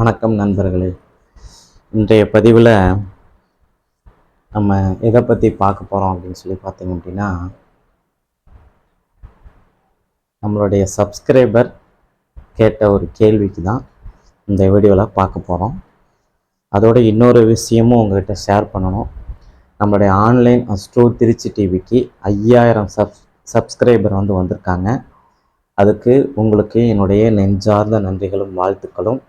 வணக்கம் நண்பர்களே. இன்றைய பதிவில் நம்ம எதை பற்றி பார்க்க போகிறோம் அப்படின்னு சொல்லி பார்த்தீங்க அப்படின்னா நம்மளுடைய சப்ஸ்கிரைபர் கேட்ட ஒரு கேள்விக்கு தான் இந்த வீடியோவில் பார்க்க போகிறோம் அதோட இன்னொரு விஷயமும் உங்கள்கிட்ட ஷேர் பண்ணணும். நம்மளுடைய ஆன்லைன் அஸ்ட்ரோ திருச்சி டிவிக்கு ஐயாயிரம் சப் சப்ஸ்கிரைபர் வந்து வந்திருக்காங்க. அதுக்கு உங்களுக்கு என்னுடைய நெஞ்சார்ந்த நன்றிகளும் வாழ்த்துக்களும்.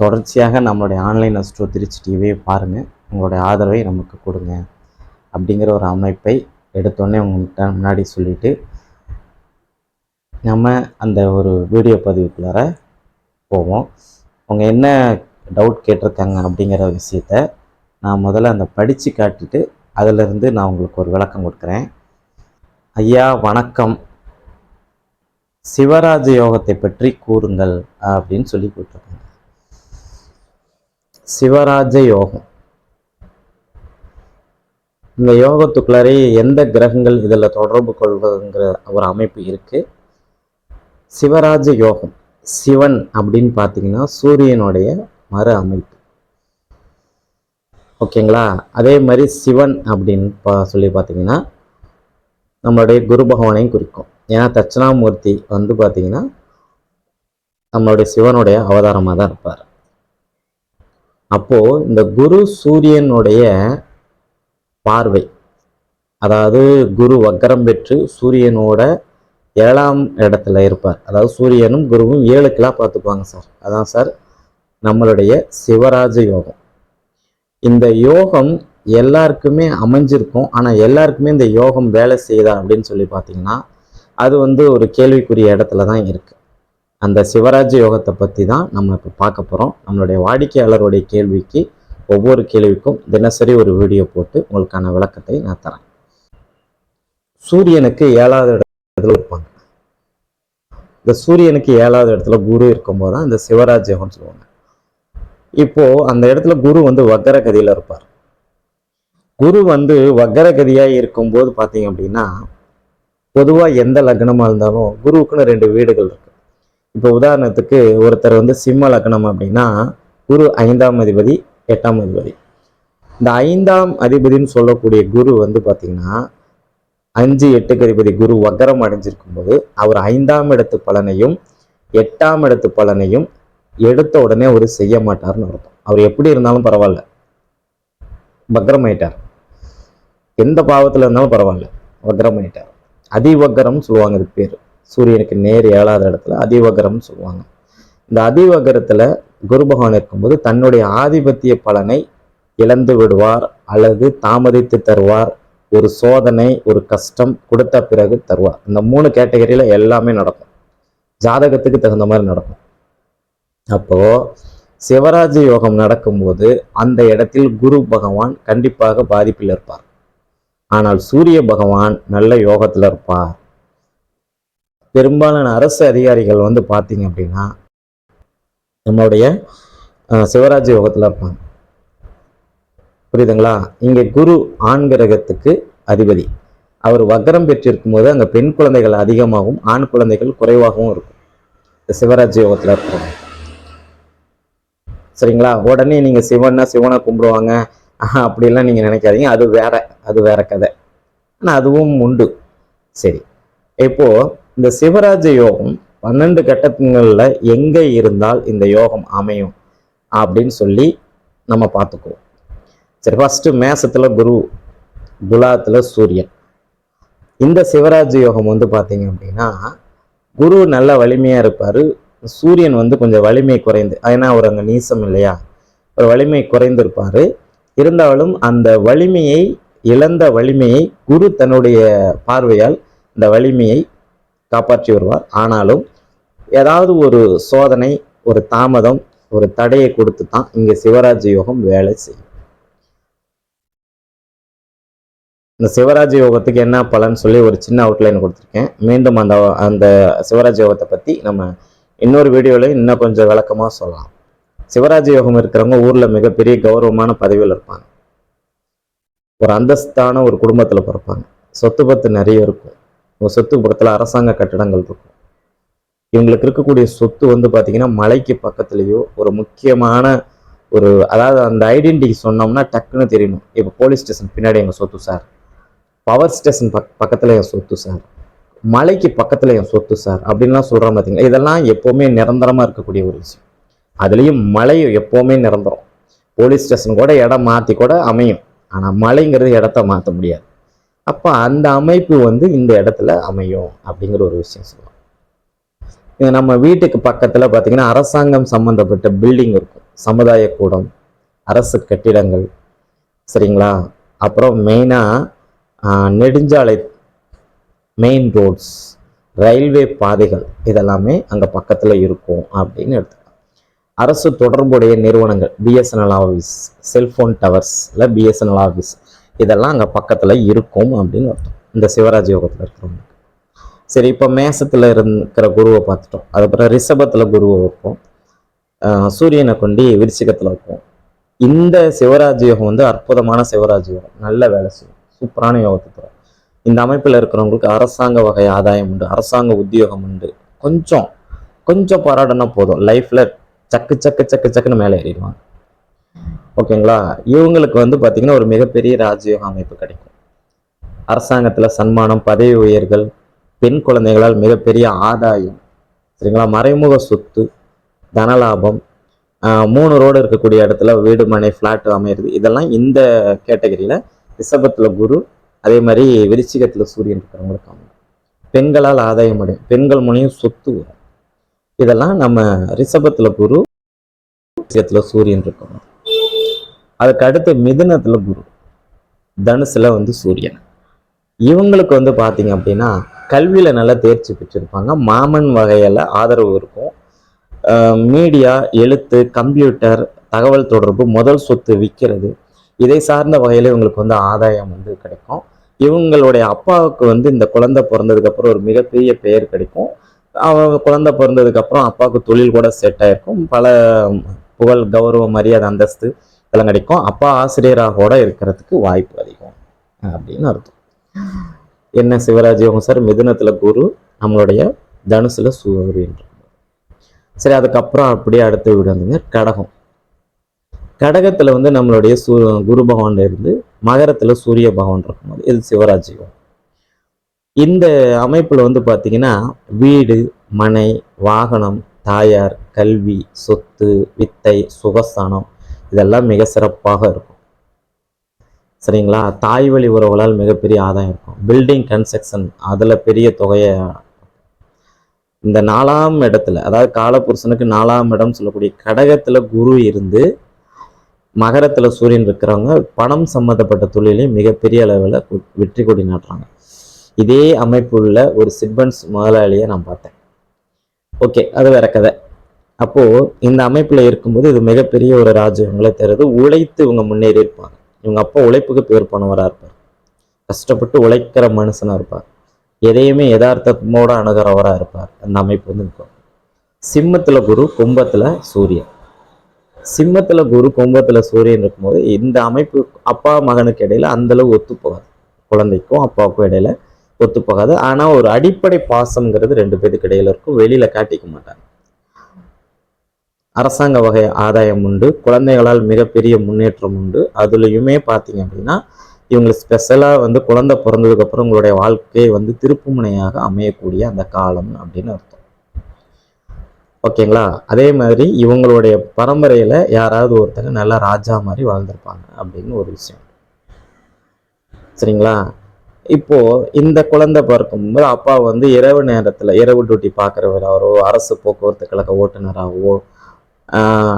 தொடர்ச்சியாக நம்மளுடைய ஆன்லைன் அஸ்ட்ரோ திருச்சி டிவியை பாருங்கள் உங்களுடைய ஆதரவை நமக்கு கொடுங்க. அப்படிங்கிற ஒரு அமைப்பை எடுத்தோடனே உங்கள்கிட்ட முன்னாடி சொல்லிவிட்டு நம்ம அந்த ஒரு வீடியோ பதிவுக்குள்ளார போவோம். அவங்க என்ன டவுட் கேட்டிருக்காங்க அப்படிங்கிற விஷயத்த நான் முதல்ல அந்த படித்து காட்டிட்டு அதிலிருந்து நான் உங்களுக்கு ஒரு விளக்கம் கொடுக்குறேன். ஐயா வணக்கம். சிவராஜ யோகத்தை பற்றி கூறுங்கள் அப்படின்னு சொல்லி கொடுத்துருக்காங்க. சிவராஜ யோகம் இந்த யோகத்துக்குள்ளாரே எந்த கிரகங்கள் இதில் தொடர்பு கொள்வதுங்கிற ஒரு அமைப்பு இருக்குது சிவராஜ யோகம் சிவன் அப்படின்னு பார்த்தீங்கன்னா சூரியனுடைய மறு அமைப்பு. ஓகேங்களா? அதே மாதிரி சிவன் அப்படின்னு பா சொல்லி பார்த்தீங்கன்னா நம்மளுடைய குரு பகவானையும் குறிக்கும். ஏன்னா தட்சிணாமூர்த்தி வந்து பார்த்தீங்கன்னா நம்மளுடைய சிவனுடைய அவதாரமாக தான் இருப்பார். அப்போது இந்த குரு சூரியனுடைய பார்வை அதாவது குரு வக்கரம் பெற்று சூரியனோட ஏழாம் இடத்துல இருப்பார். அதாவது சூரியனும் குருவும் ஏழு கிலா பார்த்துக்குவாங்க சார். அதான் சார் நம்மளுடைய சிவராஜ யோகம். இந்த யோகம் எல்லாருக்குமே அமைஞ்சிருக்கும். ஆனால் எல்லாருக்குமே இந்த யோகம் வேலை செய்யுதா அப்படின்னு சொல்லி பார்த்தீங்கன்னா அது வந்து ஒரு கேள்விக்குரிய இடத்துல தான் இருக்குது அந்த சிவராஜ் யோகத்தை பற்றி தான் நம்ம இப்போ பார்க்க போகிறோம் நம்மளுடைய வாடிக்கையாளருடைய கேள்விக்கு ஒவ்வொரு கேள்விக்கும் தினசரி ஒரு வீடியோ போட்டு உங்களுக்கான விளக்கத்தை நான் தரேன். சூரியனுக்கு ஏழாவது இடத்துல இருப்பாங்க. இந்த சூரியனுக்கு ஏழாவது இடத்துல குரு இருக்கும்போது தான் இந்த சிவராஜ் யோகம்னு சொல்லுவாங்க. இப்போ அந்த இடத்துல குரு வந்து வக்கரகதியில் இருப்பார். குரு வந்து வக்கரகதியாக இருக்கும்போது பார்த்தீங்க அப்படின்னா பொதுவாக எந்த லக்னமாக இருந்தாலும் குருவுக்குன்னு ரெண்டு வீடுகள் இருக்கு. இப்போ உதாரணத்துக்கு ஒருத்தர் வந்து சிம்ம லக்னம் அப்படின்னா குரு ஐந்தாம் அதிபதி எட்டாம் அதிபதி. இந்த ஐந்தாம் அதிபதினு சொல்லக்கூடிய குரு வந்து பார்த்தீங்கன்னா அஞ்சு எட்டுக்கு அதிபதி குரு வக்கரம் அடைஞ்சிருக்கும் போது அவர் ஐந்தாம் இடத்து பலனையும் எட்டாம் இடத்து பலனையும் எடுத்த உடனே அவர் செய்ய மாட்டார்னு அர்த்தம். அவர் எப்படி இருந்தாலும் பரவாயில்ல. வக்ரமாயிட்டார் எந்த பாவத்தில் இருந்தாலும் பரவாயில்ல. வக்ரமாயிட்டார் அதிவக்கரம் சொல்லுவாங்க இது பேர். சூரியனுக்கு நேர் ஏழாத இடத்துல அதிவகரம்னு சொல்லுவாங்க. இந்த அதிவகரத்தில் குரு பகவான் இருக்கும்போது தன்னுடைய ஆதிபத்திய பலனை இழந்து விடுவார் அல்லது தாமதித்து தருவார். ஒரு சோதனை ஒரு கஷ்டம் கொடுத்த பிறகு தருவார். இந்த மூணு கேட்டகரியில் எல்லாமே நடக்கும். ஜாதகத்துக்கு தகுந்த மாதிரி நடக்கும். அப்போ சிவராஜ யோகம் நடக்கும்போது அந்த இடத்தில் குரு பகவான் கண்டிப்பாக பாதிப்பில் இருப்பார். ஆனால் சூரிய பகவான் நல்ல யோகத்தில் இருப்பார். பெரும்பாலான அரசு அதிகாரிகள் வந்து பார்த்தீங்க அப்படின்னா நம்மளுடைய சிவராஜ் யோகத்தில் இருப்பாங்க. புரியுதுங்களா? இங்கே குரு ஆண் கிரகத்துக்கு அதிபதி. அவர் வக்கரம் பெற்றிருக்கும் போது அங்கே பெண் குழந்தைகள் அதிகமாகவும் ஆண் குழந்தைகள் குறைவாகவும் இருக்கும். இந்த சிவராஜ் யோகத்தில் இருப்பாங்க. சரிங்களா? உடனே நீங்க சிவன்னா சிவனை கும்பிடுவாங்க. அப்படிலாம் நீங்க நினைக்காதீங்க. அது வேற அது வேற கதை. ஆனா அதுவும் உண்டு. சரி. இப்போ இந்த சிவராஜ யோகம் பன்னெண்டு கட்டங்களில் எங்கே இருந்தால் இந்த யோகம் அமையும் அப்படின்னு சொல்லி நம்ம பார்த்துக்குவோம். சரி ஃபஸ்ட்டு மேசத்தில் குரு துலாத்தில் சூரியன். இந்த சிவராஜ யோகம் வந்து பார்த்தீங்க அப்படின்னா குரு நல்ல வலிமையாக இருப்பார். சூரியன் வந்து கொஞ்சம் வலிமை குறைந்து ஏன்னா அவர் அங்கே நீசம் இல்லையா? ஒரு வலிமை குறைந்திருப்பார். இருந்தாலும் அந்த வலிமையை இழந்த வலிமையை குரு தன்னுடைய பார்வையால் இந்த வலிமையை காப்பாற்றி வருவார். ஆனாலும் ஏதாவது ஒரு சோதனை ஒரு தாமதம் ஒரு தடையை கொடுத்து தான் இங்கே சிவராஜ யோகம் வேலை செய்யும். இந்த சிவராஜ யோகத்துக்கு என்ன பலன் சொல்லி ஒரு சின்ன அவுட்லைன் கொடுத்துருக்கேன். மீண்டும் அந்த அந்த சிவராஜ யோகத்தை பற்றி நம்ம இன்னொரு வீடியோவில் இன்னும் கொஞ்சம் விளக்கமாக சொல்லலாம். சிவராஜ யோகம் இருக்கிறவங்க ஊரில் மிகப்பெரிய கௌரவமான பதவியில் இருப்பாங்க. ஒரு அந்தஸ்தான ஒரு குடும்பத்தில் பிறப்பாங்க. சொத்து பத்து நிறைய இருக்கும். உங்கள் சொத்துக்கு பக்கத்தில் அரசாங்க கட்டிடங்கள் இருக்கும். இவங்களுக்கு இருக்கக்கூடிய சொத்து வந்து பார்த்தீங்கன்னா மலைக்கு பக்கத்துலேயோ ஒரு முக்கியமான ஒரு அதாவது அந்த ஐடென்டிட்டி சொன்னோம்னா டக்குன்னு தெரியணும். இப்போ போலீஸ் ஸ்டேஷன் பின்னாடி எங்கள் சொத்து சார் பவர் ஸ்டேஷன் பக் பக்கத்தில் என் சொத்து சார் மலைக்கு பக்கத்தில் என் சொத்து சார் அப்படின்லாம் சொல்கிறோம் பார்த்தீங்களா இதெல்லாம் எப்போவுமே நிரந்தரமாக இருக்கக்கூடிய ஒரு விஷயம். அதுலேயும் மலை எப்போவுமே நிரந்தரம். போலீஸ் ஸ்டேஷன் கூட இடம் மாற்றி கூட அமையும். ஆனால் மலைங்கிறது இடத்த மாற்ற முடியாது. அப்போ அந்த அமைப்பு வந்து இந்த இடத்துல அமையும் அப்படிங்கிற ஒரு விஷயம் சொல்லலாம் இது நம்ம வீட்டுக்கு பக்கத்தில் பார்த்தீங்கன்னா அரசாங்கம் சம்மந்தப்பட்ட பில்டிங் இருக்கும். சமுதாய கூடம் அரசு கட்டிடங்கள் சரிங்களா? அப்புறம் மெயினாக நெடுஞ்சாலை மெயின் ரோட்ஸ் ரயில்வே பாதைகள் இதெல்லாமே அங்கே பக்கத்தில் இருக்கும் அப்படின்னு எடுத்துக்கலாம். அரசு தொடர்புடைய நிறுவனங்கள் பிஎஸ்என்எல் ஆஃபீஸ் செல்ஃபோன் டவர்ஸ் இல்லை பிஎஸ்என்எல் ஆஃபீஸ் இதெல்லாம் அங்கே பக்கத்தில் இருக்கும் அப்படின்னு அர்த்தம். இந்த சிவராஜ் யோகத்தில் இருக்கிறவங்க சரி இப்போ மேசத்தில் இருக்கிற குருவை பார்த்துட்டோம். அதுக்கப்புறம் ரிஷபத்தில் குருவை வைப்போம். சூரியனை கொண்டு விருச்சிகத்தில் வைப்போம். இந்த சிவராஜ் யோகம் வந்து அற்புதமான சிவராஜ் யோகம். நல்ல வேலை செய்யும். சூப்பரான யோகத்தை தரும். இந்த அமைப்பில் இருக்கிறவங்களுக்கு அரசாங்க வகை ஆதாயம் உண்டு அரசாங்க உத்தியோகம் உண்டு. கொஞ்சம் கொஞ்சம் பாராட்டினா போதும். லைஃப்பில் சக்கு சக்கு சக்கு சக்குன்னு மேலே ஏறிடுவாங்க. ஓகேங்களா? இவங்களுக்கு வந்து பார்த்திங்கன்னா ஒரு மிகப்பெரிய ராஜயோக அமைப்பு கிடைக்கும். அரசாங்கத்தில் சன்மானம் பதவி உயர்கள் பெண் குழந்தைகளால் மிகப்பெரிய ஆதாயம். சரிங்களா? மறைமுக சொத்து தனலாபம் மூணு ரோடு இருக்கக்கூடிய இடத்துல வீடு மனை ஃப்ளாட் அமையிறது. இதெல்லாம் இந்த கேட்டகரியில் ரிஷபத்தில் குரு அதே மாதிரி விருச்சிகத்தில் சூரியன் இருக்கிறவங்களுக்கு அமையும் பெண்களால் ஆதாயம் அடையும். பெண்கள் மூலியம் சொத்து வரும். இதெல்லாம் நம்ம ரிஷபத்தில் குரு விருச்சிகத்தில் சூரியன் இருக்கணும். அதுக்கு அடுத்து மிதுனத்தில் குரு. தனுசில் வந்து சூரியன். இவங்களுக்கு வந்து பார்த்தீங்க அப்படின்னா கல்வியில் நல்லா தேர்ச்சி பெற்றிருப்பாங்க. மாமன் வகையில் ஆதரவு இருக்கும். மீடியா எழுத்து கம்ப்யூட்டர் தகவல் தொடர்பு முதல் சொத்து விற்கிறது இதை சார்ந்த வகையில் இவங்களுக்கு வந்து ஆதாயம் வந்து கிடைக்கும். இவங்களுடைய அப்பாவுக்கு வந்து இந்த குழந்தை பிறந்ததுக்கப்புறம் ஒரு மிகப்பெரிய பெயர் கிடைக்கும். அவன் குழந்தை பிறந்ததுக்கப்புறம் அப்பாவுக்கு தொழில் கூட செட் ஆயிருக்கும். பல புகழ் கௌரவம் மரியாதை அந்தஸ்து பலன் கிடைக்கும் அப்பா ஆசிரியராக கூட இருக்கிறதுக்கு வாய்ப்பு அதிகம் அப்படின்னு அர்த்தம். என்ன சிவராஜ் யோகம் சார்? மிதுனத்துல குரு நம்மளுடைய தனுசில் சூரியன் சரி அதுக்கப்புறம் அப்படியே அடுத்த வீடு வந்துங்க கடகம். கடகத்துல வந்து நம்மளுடைய சூ குரு பகவான் இருந்து மகரத்துல சூரிய பகவான் இருக்கும்போது இது சிவராஜ் யோகம். இந்த அமைப்புல வந்து பார்த்தீங்கன்னா வீடு மனை வாகனம் தாயார் கல்வி சொத்து வித்தை சுகஸ்தானம் இதெல்லாம் மிக சிறப்பாக இருக்கும். சரிங்களா? தாய் வழி உறவுகளால் மிகப்பெரிய ஆதாயம் இருக்கும். பில்டிங் கன்ஸ்ட்ரக்ஷன் அதில் பெரிய தொகையை இந்த நாலாம் இடத்துல அதாவது காலபுருஷனுக்கு நாலாம் இடம் சொல்லக்கூடிய கடகத்தில் குரு இருந்து மகரத்தில் சூரியன் இருக்கிறவங்க பணம் சம்மந்தப்பட்ட தொழிலையும் மிகப்பெரிய அளவில் வெற்றி கொடி நாட்டுறாங்க. இதே அமைப்புள்ள ஒரு சிட்பன்ஸ் முதலாளியை நான் பார்த்தேன். ஓகே அது வேற கதை. அப்போது இந்த அமைப்பில் இருக்கும்போது இது மிகப்பெரிய ஒரு ராஜ்யங்களை தருது. உழைத்து இவங்க முன்னேறி இருப்பாங்க. இவங்க அப்பா உழைப்புக்கு பேர் பண்ணவராக இருப்பார். கஷ்டப்பட்டு உழைக்கிற மனுஷனாக இருப்பார். எதையுமே யதார்த்தமோட அணுகிறவராக இருப்பார். அந்த அமைப்பு வந்து இருக்கும் சிம்மத்தில் குரு கும்பத்தில் சூரியன். சிம்மத்தில் குரு கும்பத்தில் சூரியன் இருக்கும்போது இந்த அமைப்பு அப்பா மகனுக்கு இடையில் அந்த அளவு ஒத்து போகாது. குழந்தைக்கும் அப்பாவுக்கும் இடையில ஒத்து போகாது. ஒரு அடிப்படை பாசம்ங்கிறது ரெண்டு பேருக்கு இடையில இருக்கும். வெளியில் காட்டிக்க மாட்டாங்க. அரசாங்க வகை ஆதாயம் உண்டு குழந்தைகளால் மிகப்பெரிய முன்னேற்றம் உண்டு. அதுலேயுமே பார்த்தீங்க அப்படின்னா இவங்களுக்கு ஸ்பெஷலாக வந்து குழந்தை பிறந்ததுக்கப்புறம் உங்களுடைய வாழ்க்கையை வந்து திருப்புமுனையாக அமையக்கூடிய அந்த காலம் அப்படின்னு அர்த்தம். ஓகேங்களா? அதே மாதிரி இவங்களுடைய பரம்பரையில் யாராவது ஒருத்தங்க நல்லா ராஜா மாதிரி வாழ்ந்திருப்பாங்க அப்படின்னு ஒரு விஷயம். சரிங்களா? இப்போ இந்த குழந்தை பார்க்கும்போது அப்பா வந்து இரவு நேரத்தில் இரவு டியூட்டி பார்க்குறவராகவோ அரசு போக்குவரத்து கழக ஓட்டுநராகவோ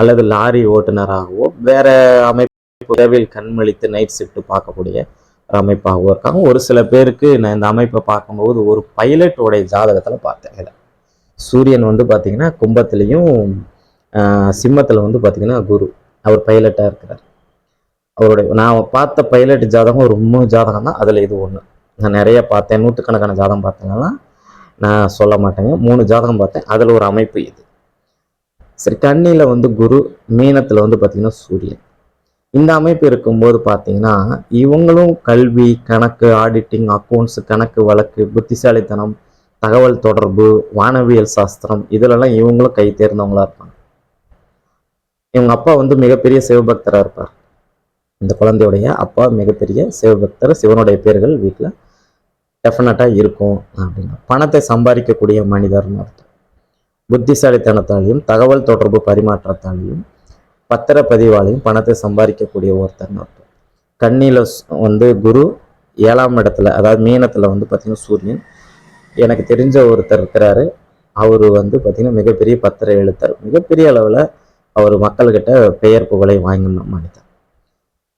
அல்லது லாரி ஓட்டுநராகவோ வேற அமைப்பு இரவில் கண்மழித்து நைட் ஷிஃப்ட் பார்க்கக்கூடிய ஒரு அமைப்பாகவோ இருக்காங்க. ஒரு சில பேருக்கு நான் இந்த அமைப்பை பார்க்கும்போது ஒரு பைலட்டோடைய ஜாதகத்தில் பார்த்தேன். இதை. சூரியன் வந்து பார்த்தீங்கன்னா கும்பத்துலேயும் சிம்மத்தில் வந்து பார்த்தீங்கன்னா குரு. அவர் பைலட்டாக இருக்கிறார். அவருடைய நான் பார்த்த பைலட் ஜாதகம் ஒரு மூணு ஜாதகம் தான். அதில் இது ஒன்று நான் நிறைய பார்த்தேன். நூற்றுக்கணக்கான ஜாதகம் பார்த்தேன்னா நான் சொல்ல மாட்டேங்க. மூணு ஜாதகம் பார்த்தேன். அதில் ஒரு அமைப்பு இது. சரி கண்ணியில் வந்து குரு மீனத்தில் வந்து பார்த்திங்கன்னா சூரியன். இந்த அமைப்பு இருக்கும்போது பார்த்தீங்கன்னா இவங்களும் கல்வி கணக்கு ஆடிட்டிங் அக்கௌண்ட்ஸ் கணக்கு வழக்கு புத்திசாலித்தனம் தகவல் தொடர்பு வானவியல் சாஸ்திரம் இதிலெல்லாம் இவங்களும் கை தேர்ந்தவங்களா இருப்பாங்க. இவங்க அப்பா வந்து மிகப்பெரிய சிவபக்தராக இருப்பார். இந்த குழந்தையுடைய அப்பா மிகப்பெரிய சிவபக்தர் சிவனுடைய பேர்கள் வீட்டில் டெஃபினட்டாக இருக்கும் அப்படின்னா. பணத்தை சம்பாதிக்கக்கூடிய மனிதர்னு அர்த்தம். புத்திசாலித்தனத்தாலையும் தகவல் தொடர்பு பரிமாற்றத்தாலையும் பத்திரப்பதிவாலையும் பணத்தை சம்பாதிக்கக்கூடிய ஒருத்தர்னு அர்த்தம் கண்ணியில் வந்து குரு ஏழாம் இடத்துல அதாவது மீனத்தில் வந்து பார்த்திங்கன்னா சூரியன். எனக்கு தெரிஞ்ச ஒருத்தர் இருக்கிறாரு. அவர் வந்து பார்த்திங்கன்னா மிகப்பெரிய பத்திர எழுத்தர். மிகப்பெரிய அளவில் அவர் மக்கள்கிட்ட பெயர் புகழை வாங்கின மனிதர்.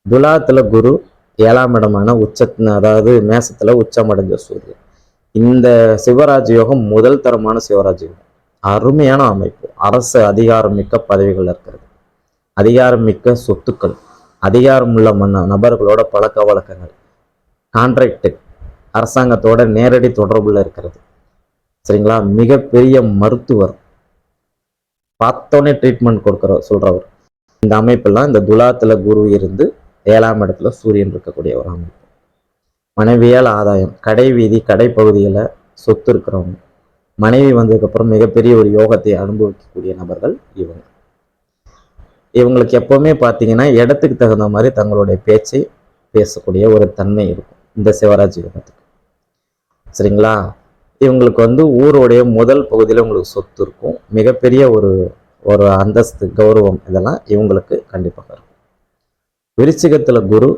துலாத்தில் குரு ஏழாம் இடமான உச்ச அதாவது மேசத்தில் உச்சமடைஞ்ச சூரியன். இந்த சிவராஜ் யோகம் முதல் தரமான சிவராஜ் யோகம். அருமையான அமைப்பு. அரசு அதிகாரம் மிக்க பதவிகள் இருக்கிறது. அதிகாரம் மிக்க சொத்துக்கள். அதிகாரம் உள்ள மன்ன நபர்களோட பழக்க வழக்கங்கள். கான்ட்ராக்டு அரசாங்கத்தோட நேரடி தொடர்புல இருக்கிறது. சரிங்களா? மிகப்பெரிய மருத்துவர். பார்த்தோன்னே ட்ரீட்மெண்ட் கொடுக்குற சொல்றவர். இந்த அமைப்பெல்லாம் இந்த துலாத்துல குரு இருந்து ஏழாம் இடத்துல சூரியன் இருக்கக்கூடிய ஒரு அமைப்பு. மனைவியால் ஆதாயம். கடை வீதி கடைப்பகுதியில் சொத்து இருக்கிறவங்க. மனைவி வந்ததுக்கப்புறம் மிகப்பெரிய ஒரு யோகத்தை அனுபவிக்கக்கூடிய நபர்கள் இவங்க. இவங்களுக்கு எப்பவுமே பார்த்தீங்கன்னா இடத்துக்கு தகுந்த மாதிரி தங்களுடைய பேச்சை பேசக்கூடிய ஒரு தன்மை இருக்கும் இந்த சிவராஜ் யோகத்துக்கு. சரிங்களா? இவங்களுக்கு வந்து ஊருடைய முதல் பகுதியில் உங்களுக்கு சொத்து இருக்கும் மிகப்பெரிய ஒரு ஒரு அந்தஸ்து கௌரவம் இதெல்லாம் இவங்களுக்கு கண்டிப்பாக இருக்கும். விருச்சிகத்தில் குரு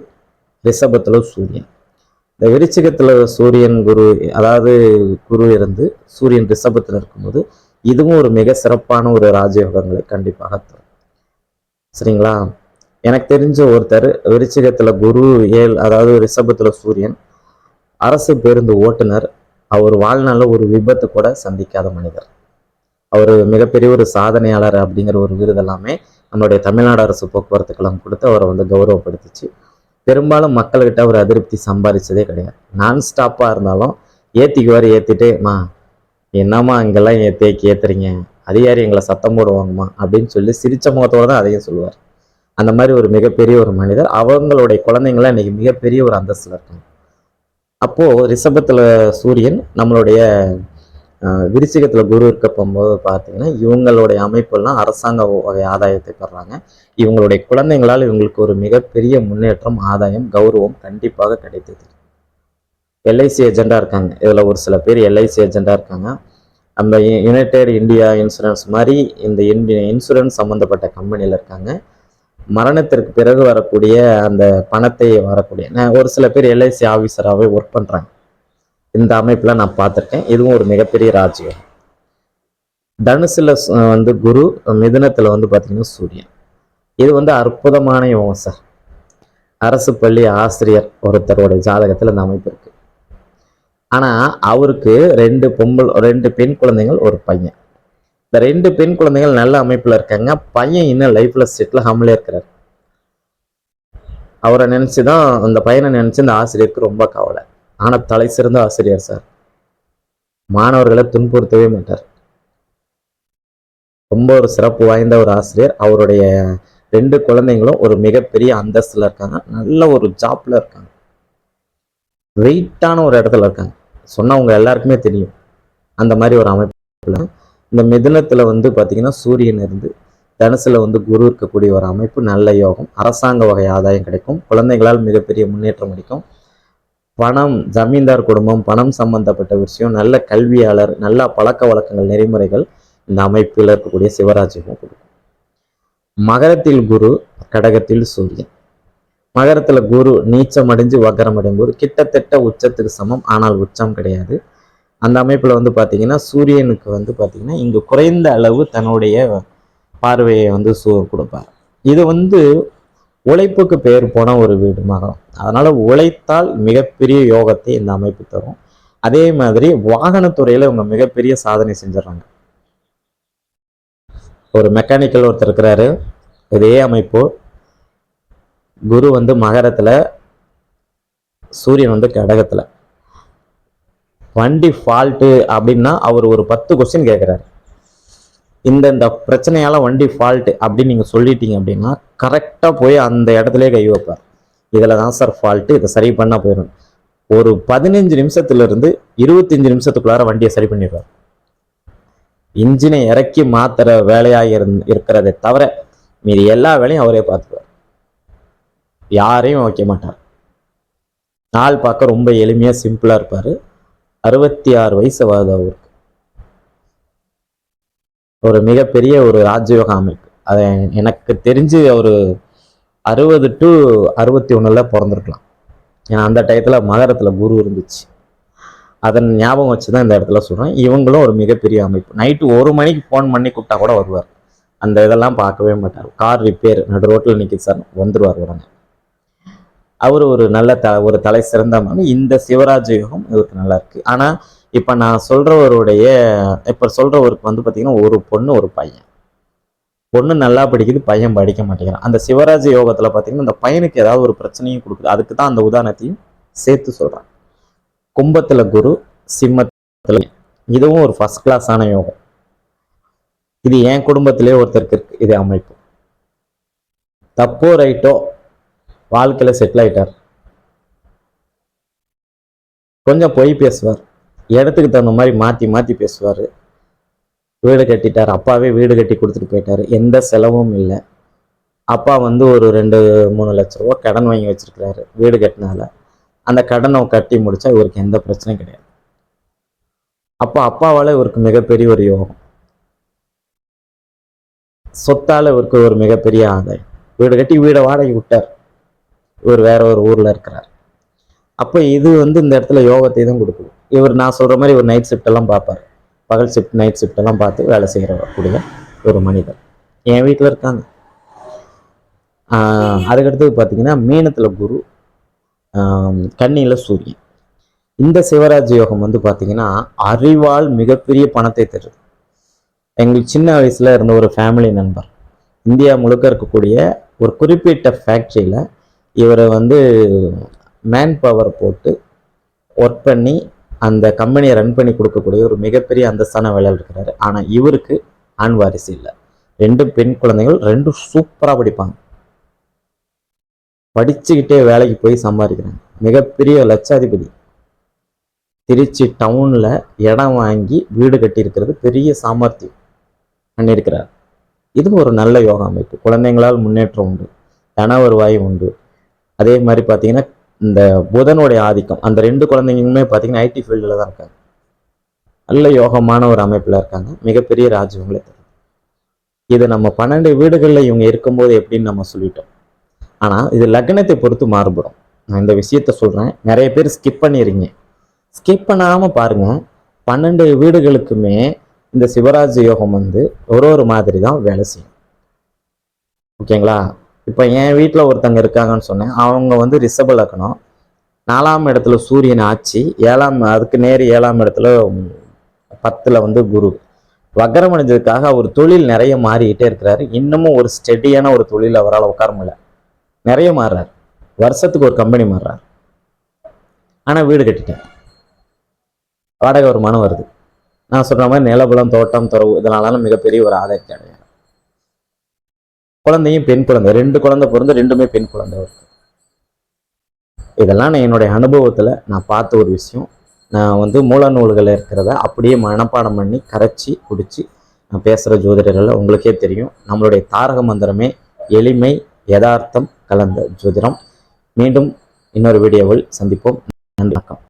ரிஷபத்தில் சூரியன். இந்த விருச்சிகத்தில் சூரியன் குரு அதாவது குரு இருந்து சூரியன் ரிஷபத்தில் இருக்கும்போது இதுவும் ஒரு மிக சிறப்பான ஒரு ராஜயோகங்களை கண்டிப்பாக தரும். சரிங்களா? எனக்கு தெரிஞ்ச ஒருத்தர் விருச்சிகத்தில் குரு ஏழ் அதாவது ரிஷபத்தில் சூரியன் அரசு பேருந்து ஓட்டுநர் அவர் வாழ்நாளில் ஒரு விபத்து கூட சந்திக்காத மனிதர். அவர் மிகப்பெரிய ஒரு சாதனையாளர் அப்படிங்கிற ஒரு விருது எல்லாமே நம்மளுடைய தமிழ்நாடு அரசு போக்குவரத்துக்கெல்லாம் கொடுத்து அவரை வந்து கௌரவப்படுத்திச்சு. பெரும்பாலும் மக்கள்கிட்ட ஒரு அதிருப்தி சம்பாதிச்சதே கிடையாது. நான் ஸ்டாப்பாக இருந்தாலும் ஏற்றிக்குவார் ஏற்றிட்டு மா என்னம்மா இங்கெல்லாம் ஏ தேக்கி ஏற்றுறீங்க அதிகாரி எங்களை சத்தம் போடுவாங்கம்மா அப்படின்னு சொல்லி சிரிச்ச முகத்தோட தான் அதையும் சொல்லுவார். அந்த மாதிரி ஒரு மிகப்பெரிய ஒரு மனிதர். அவங்களுடைய குழந்தைங்களாம் இன்னைக்கு மிகப்பெரிய ஒரு அந்தஸ்தில் இருக்காங்க. அப்போது ரிஷபத்தில் சூரியன் நம்மளுடைய விருச்சிகத்தில் குரு இருக்க போகும்போது பார்த்தீங்கன்னா இவங்களுடைய அமைப்பெல்லாம் அரசாங்க வகை ஆதாயத்தை பெறாங்க இவங்களுடைய குழந்தைங்களால் இவங்களுக்கு ஒரு மிகப்பெரிய முன்னேற்றம் ஆதாயம் கௌரவம் கண்டிப்பாக கிடைத்தது. எல்ஐசி ஏஜெண்டாக இருக்காங்க. இதில் ஒரு சில பேர் எல்ஐசி ஏஜெண்டாக இருக்காங்க. நம்ம யுனைடெட் இந்தியா இன்சூரன்ஸ் மாதிரி இந்த இந்திய இன்சூரன்ஸ் சம்மந்தப்பட்ட கம்பெனியில் இருக்காங்க. மரணத்திற்கு பிறகு வரக்கூடிய அந்த பணத்தை வரக்கூடிய நான் ஒரு சில பேர் எல்ஐசி ஆஃபீஸராகவே ஒர்க் பண்ணுறாங்க இந்த அமைப்பில் நான் பார்த்துருக்கேன். இதுவும் ஒரு மிகப்பெரிய ராஜ்யம். தனுசில் வந்து குரு மிதுனத்தில் வந்து பார்த்திங்கன்னா சூரியன். இது வந்து அற்புதமான யோகம் சார். அரசு பள்ளி ஆசிரியர் ஒருத்தருடைய ஜாதகத்தில் இந்த அமைப்பு இருக்கு. ஆனால் அவருக்கு ரெண்டு பொம்பள் ரெண்டு பெண் குழந்தைகள் ஒரு பையன். இந்த ரெண்டு பெண் குழந்தைகள் நல்ல அமைப்பில் இருக்காங்க. பையன் இன்னும் லைஃப்பில் செட்டில் ஆகாமலே இருக்கிறார். அவரை நினச்சி தான் அந்த பையனை நினச்சி இந்த ஆசிரியருக்கு ரொம்ப கவலை. ஆனால் தலை சிறந்த ஆசிரியர் சார். மாணவர்களை துன்புறுத்தவே மாட்டார். ரொம்ப ஒரு சிறப்பு வாய்ந்த ஒரு ஆசிரியர். அவருடைய ரெண்டு குழந்தைங்களும் ஒரு மிகப்பெரிய அந்தஸ்துல இருக்காங்க. நல்ல ஒரு ஜாப்ல இருக்காங்க. வெயிட்டான ஒரு இடத்துல இருக்காங்க. சொன்னவங்க எல்லாருக்குமே தெரியும். அந்த மாதிரி ஒரு அமைப்புல. இந்த மிதுனத்துல வந்து பாத்தீங்கன்னா சூரியன் இருந்து தனுசுல வந்து குரு இருக்கக்கூடிய ஒரு அமைப்பு. நல்ல யோகம். அரசாங்க வகை ஆதாயம் கிடைக்கும். குழந்தைகளால் மிகப்பெரிய முன்னேற்றம் கிடைக்கும் பணம் ஜமீன்தார் குடும்பம் பணம் சம்பந்தப்பட்ட விஷயம் நல்ல கல்வியாளர் நல்ல பழக்க வழக்கங்கள் நெறிமுறைகள் இந்த அமைப்பில் இருக்கக்கூடிய சிவராஜ்யமும் கொடுக்கும். மகரத்தில் குரு கடகத்தில் சூரியன். மகரத்துல குரு நீச்சம் அடைஞ்சு வக்கரம் அடையும் போது கிட்டத்தட்ட உச்சத்துக்கு சமம் ஆனால் உச்சம் கிடையாது. அந்த அமைப்புல வந்து பார்த்தீங்கன்னா சூரியனுக்கு வந்து பார்த்தீங்கன்னா இங்கு குறைந்த அளவு தன்னுடைய பார்வையை வந்து சூ கொடுப்பார். இது வந்து உழைப்புக்கு பெயர் போன ஒரு வீடு மகரம் அதனால உழைத்தால் மிகப்பெரிய யோகத்தை இந்த அமைப்பு தரும். அதே மாதிரி வாகனத்துறையில இவங்க மிகப்பெரிய சாதனை செஞ்சிடறாங்க. ஒரு மெக்கானிக்கல் ஒருத்தர் இருக்கிறாரு. இதே அமைப்பு. குரு வந்து மகரத்துல சூரியன் வந்து கடகத்துல. வண்டி ஃபால்ட்டு அப்படின்னா அவர் ஒரு பத்து கொஸ்டின் கேட்குறாரு இந்த இந்த பிரச்சனையால் வண்டி ஃபால்ட்டு அப்படின்னு நீங்கள் சொல்லிட்டீங்க அப்படின்னா கரெக்டாக போய் அந்த இடத்துல கை வைப்பார். இதில் தான் சார் ஃபால்ட்டு இதை சரி பண்ண போயிடும். ஒரு பதினஞ்சு நிமிஷத்துல இருந்து இருபத்தஞ்சு நிமிஷத்துக்குள்ளார வண்டியை சரி பண்ணிடுவார் இன்ஜினை இறக்கி மாத்துற வேலையாக இருந் இருக்கிறதே தவிர மீதி எல்லா வேலையும் அவரே பார்த்துக்குவார் யாரையும் வைக்க மாட்டார். நாள் பார்க்க ரொம்ப எளிமையா சிம்பிளா இருப்பாரு. அறுபத்தி ஆறு வயசு வருது அவருக்கு. ஒரு மிகப்பெரிய ஒரு ராஜயோக அமைப்பு. அதை எனக்கு தெரிஞ்சு ஒரு அறுபது டு அறுபத்தி ஒன்றில் பிறந்திருக்கலாம். ஏன்னா அந்த டயத்தில் மகரத்தில் குரு இருந்துச்சு. அதன் ஞாபகம் வச்சு தான் இந்த இடத்துல சொல்கிறேன் இவங்களும் ஒரு மிகப்பெரிய அமைப்பு. நைட்டு ஒரு மணிக்கு ஃபோன் பண்ணி கூப்பிட்டா கூட வருவார். அந்த இதெல்லாம் பார்க்கவே மாட்டார். கார் ரிப்பேர் நடு ரோட்டில் நிற்கிது சார். வந்துடுவார் உடனே. அவர் ஒரு நல்ல த ஒரு தலை சிறந்த மகன். இந்த சிவராஜ யுகம் இவருக்கு நல்லா இருக்குது ஆனால் இப்போ நான் சொல்கிறவருடைய இப்போ சொல்கிறவருக்கு வந்து பார்த்திங்கன்னா ஒரு பொண்ணு ஒரு பையன். பொண்ணு நல்லா படிக்குது பையன் படிக்க மாட்டேங்கிறான். அந்த சிவராஜ யோகத்தில் பார்த்தீங்கன்னா அந்த பையனுக்கு ஏதாவது ஒரு பிரச்சனையும் கொடுக்குது. அதுக்கு தான் அந்த உதாரணத்தையும் சேர்த்து சொல்கிறான் கும்பத்தில் குரு சிம்மத்தில் இதுவும் ஒரு ஃபஸ்ட் கிளாஸான யோகம். இது என் குடும்பத்திலே ஒருத்தருக்கு இருக்கு. இது அமைப்பு. தப்போ ரைட்டோ வாழ்க்கையில் செட்டில் ஆயிட்டார். கொஞ்சம் பொய் பேசுவார். இடத்துக்கு தகுந்த மாதிரி மாற்றி மாற்றி பேசுவார். வீடு கட்டிட்டார். அப்பாவே வீடு கட்டி கொடுத்துட்டு போயிட்டார். எந்த செலவும் இல்லை. அப்பா வந்து ஒரு ரெண்டு மூணு லட்ச ரூபா கடன் வாங்கி வச்சிருக்கிறாரு வீடு கட்டினால. அந்த கடனை கட்டி முடித்தா இவருக்கு எந்த பிரச்சனையும் கிடையாது. அப்போ அப்பாவால் இவருக்கு மிகப்பெரிய ஒரு யோகம். சொத்தால் இவருக்கு ஒரு மிகப்பெரிய ஆதாயம். வீடு கட்டி வீடை வாடகை விட்டார். இவர் வேற ஒரு ஊரில் இருக்கிறார். அப்போ இது வந்து இந்த இடத்துல யோகத்தை தான் கொடுக்குது இவர் நான் சொல்கிற மாதிரி ஒரு நைட் ஷிஃப்ட் எல்லாம் பார்ப்பார். பகல் ஷிஃப்ட் நைட் ஷிஃப்ட் எல்லாம் பார்த்து வேலை செய்கிறக்கூடிய ஒரு மனிதர். என் வீட்டில் இருக்காங்க. அதுக்கடுத்தது பார்த்தீங்கன்னா மீனத்தில் குரு கண்ணியில் சூரியன். இந்த சிவராஜ் யோகம் வந்து பார்த்தீங்கன்னா அறிவால் மிகப்பெரிய பணத்தை தருது. எங்களுக்கு சின்ன வயசுல இருந்த ஒரு ஃபேமிலி நண்பர் இந்தியா முழுக்க இருக்கக்கூடிய ஒரு குறிப்பிட்ட ஃபேக்ட்ரியில் இவரை வந்து மேன் பவர் போட்டு ஒர்க் பண்ணி அந்த கம்பெனியை ரன் பண்ணி கொடுக்கக்கூடிய ஒரு மிகப்பெரிய அந்தஸ்தான வேலையில் இருக்கிறாரு. ஆனால் இவருக்கு ஆண் வாரிசு இல்லை. ரெண்டு பெண் குழந்தைகள் ரெண்டும் சூப்பராக படிப்பாங்க. படிச்சுக்கிட்டே வேலைக்கு போய் சம்பாதிக்கிறாங்க. மிகப்பெரிய லட்சாதிபதி. திருச்சி டவுன்ல இடம் வாங்கி வீடு கட்டியிருக்கிறது பெரிய சாமர்த்தியம். பண்ணியிருக்கிறார். இது ஒரு நல்ல யோகா அமைப்பு. குழந்தைங்களால் முன்னேற்றம் உண்டு. தன வருவாய் உண்டு. அதே மாதிரி பார்த்தீங்கன்னா இந்த புதனுடைய ஆதிக்கம் அந்த ரெண்டு குழந்தைங்களுமே பார்த்தீங்கன்னா ஐடி ஃபீல்டில் தான் இருக்காங்க. நல்ல யோகமான ஒரு அமைப்பில் இருக்காங்க. மிகப்பெரிய ராஜ்யங்களே தரும் இது நம்ம பன்னெண்டு வீடுகளில் இவங்க இருக்கும்போது எப்படின்னு நம்ம சொல்லிட்டோம். ஆனால் இது லக்னத்தை பொறுத்து மாறுபடும். நான் இந்த விஷயத்த சொல்கிறேன் நிறைய பேர் ஸ்கிப் பண்ணிடுறீங்க ஸ்கிப் பண்ணாமல் பாருங்க. பன்னெண்டு வீடுகளுக்குமே இந்த சிவராஜ் யோகம் வந்து ஒரு ஒரு மாதிரி தான் வேலை செய்யும். ஓகேங்களா? இப்போ என் வீட்டில் ஒருத்தங்க இருக்காங்கன்னு சொன்னேன். அவங்க வந்து ரிஷப லக்னம் நாலாம் இடத்துல சூரியன் ஆட்சி ஏழாம் அதுக்கு நேர் ஏழாம் இடத்துல பத்தில் வந்து குரு. வக்கரம் அடைஞ்சதுக்காக அவர் தொழில் நிறைய மாறிக்கிட்டே இருக்கிறாரு. இன்னமும் ஒரு ஸ்டெடியான ஒரு தொழில் அவரால் உட்கார முடியல. நிறைய மாறுறாரு. வருஷத்துக்கு ஒரு கம்பெனி மாறுறார். ஆனால் வீடு கட்டிட்டேன். வாடகை வருமானம் வருது. நான் சொல்ற மாதிரி நிலபலம் தோட்டம் துறவு இதனால மிகப்பெரிய ஒரு ஆதாயத்தை குழந்தையும் பெண் குழந்தை. ரெண்டு குழந்தை பிறந்து ரெண்டுமே பெண் குழந்தை இருக்கு இதெல்லாம் நான் என்னுடைய அனுபவத்தில் நான் பார்த்த ஒரு விஷயம். நான் வந்து மூல நூல்களில் இருக்கிறத அப்படியே மனப்பாடம் பண்ணி கரைச்சி குடிச்சு நான் பேசுகிற ஜோதிடர்கள் உங்களுக்கே தெரியும். நம்மளுடைய தாரக மந்திரமே எளிமை யதார்த்தம் கலந்த ஜோதிடம். மீண்டும் இன்னொரு வீடியோவில் சந்திப்போம். நன்றி வணக்கம்.